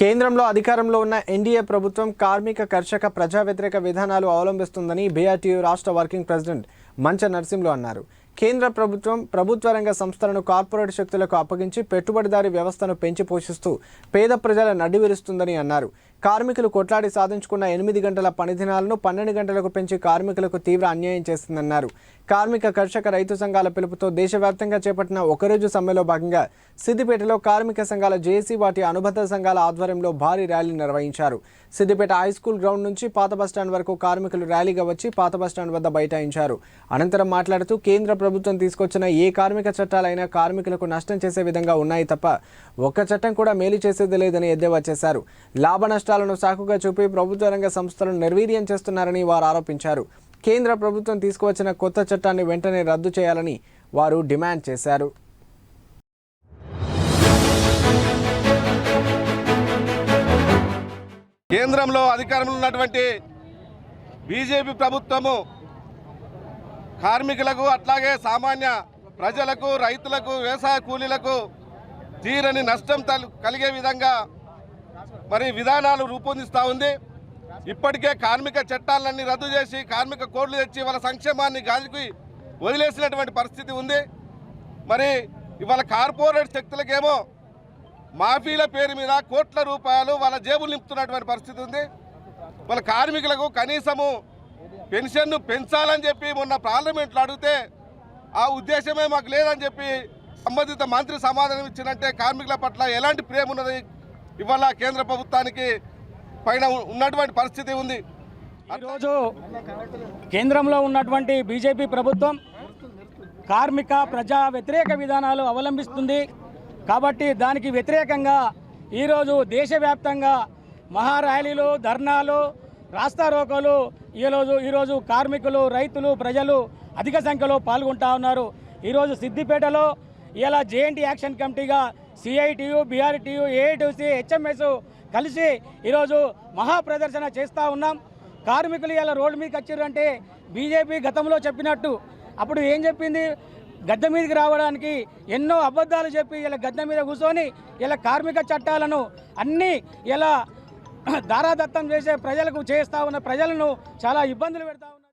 కేంద్రంలో అధికారంలో ఉన్న ఎన్డీఏ ప్రభుత్వం కార్మిక కర్షక ప్రజా వ్యతిరేక విధానాలు అవలంబిస్తుందని బీఆర్టీయూ రాష్ట్ర వర్కింగ్ ప్రెసిడెంట్ మంచ నరసింహులు అన్నారు. కేంద్ర ప్రభుత్వం ప్రభుత్వ రంగ సంస్థలను కార్పొరేట్ శక్తులకు అప్పగించి పెట్టుబడిదారీ వ్యవస్థను పెంచి పోషిస్తూ పేద ప్రజల నడివిరుస్తుందని అన్నారు. కార్మికులు కొట్లాడి సాధించుకున్న ఎనిమిది గంటల పని దినాలను పన్నెండు గంటలకు పెంచి కార్మికులకు తీవ్ర అన్యాయం చేస్తుందన్నారు కార్మిక కర్షక రైతు సంఘాల పిలుపుతో దేశవ్యాప్తంగా చేపట్టిన ఒకరోజు సమ్మెలో భాగంగా సిద్దిపేటలో కార్మిక సంఘాల జేఏసీ వాటి అనుబంధ సంఘాల ఆధ్వర్యంలో భారీ ర్యాలీ నిర్వహించారు. సిద్దిపేట హై స్కూల్ గ్రౌండ్ నుంచి పాత బస్టాండ్ వరకు కార్మికులు ర్యాలీగా వచ్చి పాత బస్టాండ్ వద్ద బైఠాయించారు. అనంతరం మాట్లాడుతూ కేంద్ర ప్రభుత్వం తీసుకొచ్చిన ఏ కార్మిక చట్టాలైనా కార్మికులకు నష్టం చేసే విధంగా ఉన్నాయి తప్ప ఒక్క చట్టం కూడా మేలు చేసేది లేదని ఎద్దేవా చేశారు. లాభ నష్టాలను సాకుగా చూపి ప్రభుత్వ రంగ సంస్థలను నిర్వీర్యం చేస్తున్నారని వారు ఆరోపించారు. కేంద్ర ప్రభుత్వం తీసుకువచ్చిన కొత్త చట్టాన్ని వెంటనే రద్దు చేయాలని వారు డిమాండ్ చేశారు. కేంద్రంలో అధికారంలో ఉన్నటువంటి బీజేపీ ప్రభుత్వము కార్మికులకు అట్లాగే సామాన్య ప్రజలకు రైతులకు వ్యవసాయ కూలీలకు తీరని నష్టం కలిగే విధంగా మరి విధానాలు రూపొందిస్తూ ఉంది. ఇప్పటికే కార్మిక చట్టాలన్నీ రద్దు చేసి కార్మిక కోడ్లు తెచ్చి వాళ్ళ సంక్షేమాన్ని గాలికి వదిలేసినటువంటి పరిస్థితి ఉంది. మరి ఇవాళ కార్పొరేట్ శక్తులకేమో మాఫీల పేరు మీద కోట్ల రూపాయలు వాళ్ళ జేబులు నింపుతున్నటువంటి పరిస్థితి ఉంది. వాళ్ళ కార్మికులకు కనీసము పెన్షన్ను పెంచాలని చెప్పి మొన్న పార్లమెంట్లో అడిగితే ఆ ఉద్దేశమే మాకు లేదని చెప్పి సంబంధిత మంత్రి సమాధానం ఇచ్చినట్టే కార్మికుల పట్ల ఎలాంటి ప్రేమ ఉన్నది? ఇవాళ కేంద్ర ప్రభుత్వానికి పైన ఉన్నటువంటి పరిస్థితి ఉంది. ఈరోజు కేంద్రంలో ఉన్నటువంటి బీజేపీ ప్రభుత్వం కార్మిక ప్రజా వ్యతిరేక విధానాలు అవలంబిస్తుంది. కాబట్టి దానికి వ్యతిరేకంగా ఈరోజు దేశవ్యాప్తంగా మహారాలీలు ధర్నాలు రాస్తారోకోలు ఈరోజు ఈరోజు కార్మికులు రైతులు ప్రజలు అధిక సంఖ్యలో పాల్గొంటా ఉన్నారు. ఈరోజు సిద్దిపేటలో ఇలా జేఎన్టీ యాక్షన్ కమిటీగా సిఐటియు బీఆర్టీయు ఏఐటీసీ హెచ్ఎంఎస్ కలిసి ఈరోజు మహాప్రదర్శన చేస్తూ ఉన్నాం. కార్మికులు ఇలా రోడ్డు మీదకి వచ్చారంటే బీజేపీ గతంలో చెప్పినట్టు. అప్పుడు ఏం చెప్పింది? గద్దె మీదకి రావడానికి ఎన్నో అబద్ధాలు చెప్పి ఇలా గద్దె మీద కూర్చొని ఇలా కార్మిక చట్టాలను అన్నీ ఇలా దారాదత్తం చేసే ప్రజలకు చేస్తా ఉన్న ప్రజలను చాలా ఇబ్బందులు పెడతా ఉన్నారు.